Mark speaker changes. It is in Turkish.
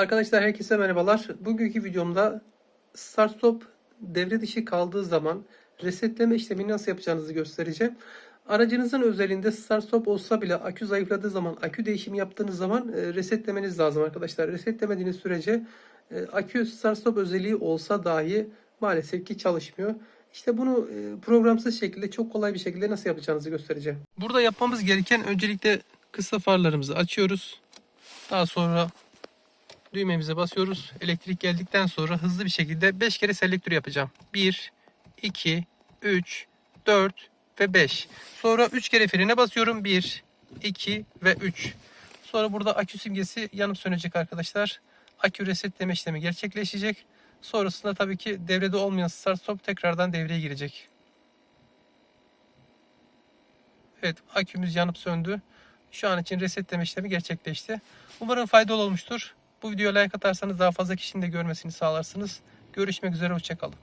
Speaker 1: Arkadaşlar herkese merhabalar. Bugünkü videomda start stop devre dışı kaldığı zaman resetleme işlemini nasıl yapacağınızı göstereceğim. Aracınızın özelinde start stop olsa bile akü zayıfladığı zaman, akü değişimi yaptığınız zaman e, resetlemeniz lazım arkadaşlar. Resetlemediğiniz sürece e, akü start stop özelliği olsa dahi maalesef ki çalışmıyor. İşte bunu e, programsız şekilde çok kolay bir şekilde nasıl yapacağınızı göstereceğim. Burada yapmamız gereken öncelikle kısa farlarımızı açıyoruz. Daha sonra düğmemize basıyoruz. Elektrik geldikten sonra hızlı bir şekilde 5 kere selektör yapacağım. 1, 2, 3, 4 ve 5. Sonra 3 kere frene basıyorum. 1, 2 ve 3. Sonra burada akü simgesi yanıp sönecek arkadaşlar. Akü resetleme işlemi gerçekleşecek. Sonrasında tabii ki devrede olmayan start stop tekrardan devreye girecek. Evet akümüz yanıp söndü. Şu an için resetleme işlemi gerçekleşti. Umarım faydalı olmuştur. Bu videoya like atarsanız daha fazla kişinin de görmesini sağlarsınız. Görüşmek üzere, hoşçakalın.